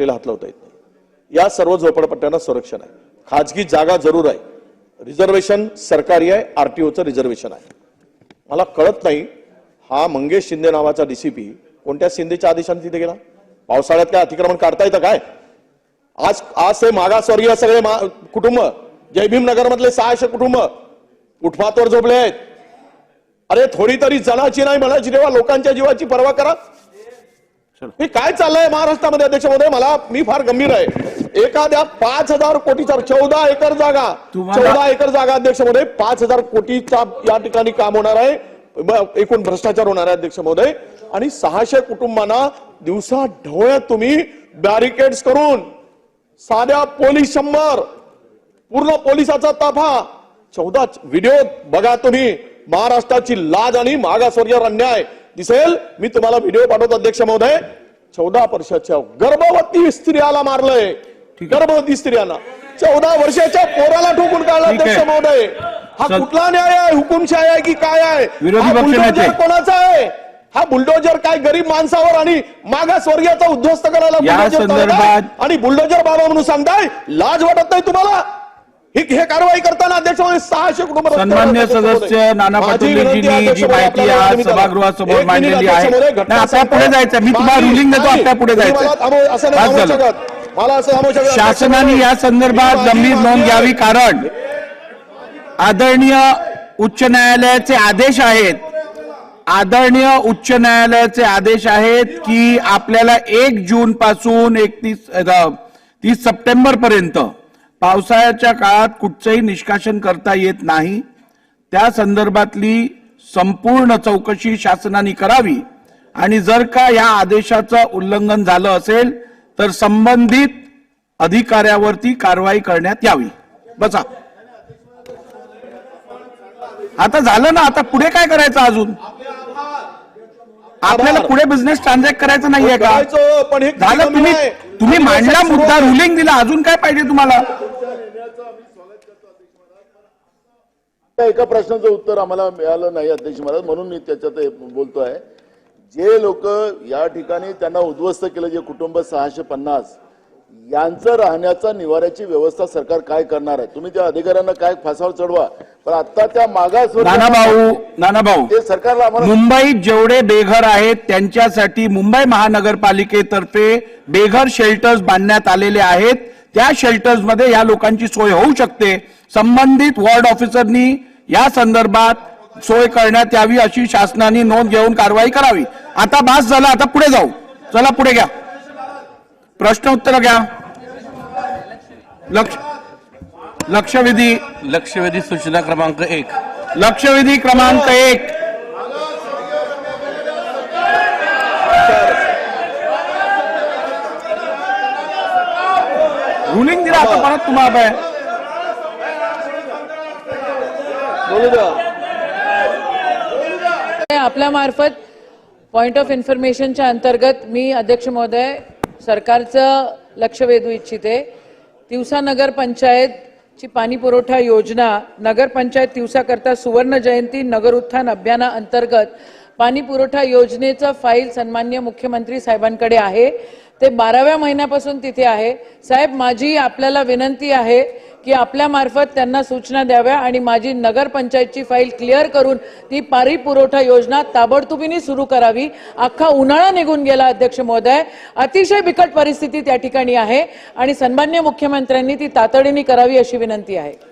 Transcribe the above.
झोपडपट्टीला हात लावता येत नाही. या सर्व झोपडपट्ट्यांना संरक्षण आहे. खाजगी जागा जरूर आहे. रिझर्वेशन सरकारी आहे आरटीओचं रिझर्वेशन आहे. मला कळत नाही हा मंगेश शिंदे नावाचा डीसीपी कोणत्या शिंदेच्या आदेशाने तिथे गेला? पावसाळ्यात काय अतिक्रमण काढता येतं काय? आज आज ते मागासवर्गीय सगळे मा- कुटुंब जयभीम नगर मधले सहाशे कुटुंब उठपातवर झोपले आहेत. अरे थोडी तरी जनाची नाही म्हणाची तेव्हा लोकांच्या जीवाची पर्वा करा. हे काय चाललंय महाराष्ट्रामध्ये अध्यक्ष महोदय मला मी फार गंभीर आहे. एखाद्या पाच हजार कोटीचा चौदा एकर जागा चौदा एकर जागा अध्यक्ष महोदय पाच हजार कोटीचा या ठिकाणी काम होणार आहे. एकूण भ्रष्टाचार होणार आहे अध्यक्ष महोदय आणि सहाशे कुटुंबांना दिवसा ढवळ्यात तुम्ही बॅरिकेड्स करून साध्या पोलीस शंभर पूर्ण पोलिसाचा ताफा. चौदा व्हिडिओ बघा तुम्ही. महाराष्ट्राची लाज आणि मागासवर्गीय अन्याय. दिसेल. मी तुम्हाला व्हिडिओ पाठवतो अध्यक्ष महोदय. चौदा वर्षाच्या गर्भवती स्त्रियाला मारलंय. गर्भवती स्त्रियांना. चौदा वर्षाच्या पोराला ठोकून काढला. अध्यक्ष महोदय. हा कुठला न्याय आहे? हुकुमशाही आहे की काय आहे. कोणाचा आहे? हा बुलडोजर काय गरीब माणसावर आणि मागासवर्गीयाचा उद्ध्वस्त करायला आणि बुलडोजर बाबा म्हणून सांगताय लाज वाटत नाही तुम्हाला? ही हे कारवाई करताना अध्यक्ष महोदय सहाशे कुटुंब सन्मान्य सदस्य. नाना पटोलेजींनी जी माहिती आज. सभागृहासमोर मांडलेली आहे. आता. पुढे जायचं. मी तुम्हाला ruling देतो, आता पुढे जायचं. शासनाने या संदर्भात गंभीर नोंद. घ्यावी कारण आदरणीय उच्च न्यायालयाचे आदेश आहेत आदरणीय उच्च न्यायालयाचे आदेश आहेत की आपल्याला एक जून पासून एकतीस तीस सप्टेंबर पर्यंत पावसाळ्याच्या काळात कुठचंही निष्कासन करता येत नाही त्या संदर्भातली संपूर्ण चौकशी शासनाने करावी आणि जर का या आदेशाचं उल्लंघन झालं असेल तर संबंधित अधिकाऱ्यावरती कारवाई करण्यात यावी बसा आता झालं ना आता पुढे काय करायचं अजून आपल्याला. पुढे बिझनेस ट्रान्झॅक्ट करायचं नाहीये का पण झालं तुम्ही? तुम्ही मांडला मुद्दा. रुलिंग दिला अजून काय पाहिजे तुम्हाला त्या एका प्रश्नाचं उत्तर आम्हाला मिळालं नाही अध्यक्ष महाराज म्हणून मी त्याच्यात हे बोलतोय. जे लोक या ठिकाणी त्यांना उद्ध्वस्त केलं जे कुटुंब सहाशे पन्नास यांचं राहण्याचा निवाऱ्याची व्यवस्था सरकार काय करणार आहे? तुम्ही त्या अधिकाऱ्यांना काय फासावर चढवा पण आता त्या मागास नाना भाऊ नाना भाऊ ते सरकारला मुंबईत जेवढे बेघर आहेत त्यांच्यासाठी मुंबई महानगरपालिकेतर्फे बेघर शेल्टर्स बांधण्यात आलेले आहेत. त्या शेल्टर्समध्ये या लोकांची सोय होऊ शकते. संबंधित वॉर्ड ऑफिसरनी या संदर्भात सोय करण्यात यावी अशी शासनाने नोंद घेऊन कारवाई करावी. आता बास झाला आता पुढे जाऊ. चला पुढे घ्या. प्रश्न उत्तर घ्या. लक्ष लक्षवेधी. लक्षवेधी सूचना क्रमांक एक. लक्षवेधी क्रमांक एक. रुलिंग दिला आता परत तुम्हाला. आपल्या मार्फत पॉइंट ऑफ इन्फॉर्मेशनच्या अंतर्गत मी अध्यक्ष महोदय सरकारचं लक्ष वेधू इच्छिते. तिवसा नगर पाणी पुरवठा योजना नगर पंचायत तिवसाकरता सुवर्ण जयंती नगर उत्थान अभियाना अंतर्गत पाणी पुरवठा योजनेचं फाईल सन्मान्य मुख्यमंत्री साहेबांकडे आहे. ते बाराव्या महिन्यापासून तिथे आहे. साहेब माझी आपल्याला विनंती आहे की आपल्या मार्फत त्यांना सूचना द्याव्या आणि माझी नगरपंचायतची फाईल क्लिअर करून ती पारी पुरवठा योजना ताबडतोबीने सुरू करावी. अख्खा उन्हाळा निघून गेला अध्यक्ष महोदय. अतिशय बिकट परिस्थिती त्या ठिकाणी आहे आणि सन्मान्य मुख्यमंत्र्यांनी ती तातडीने करावी अशी विनंती आहे.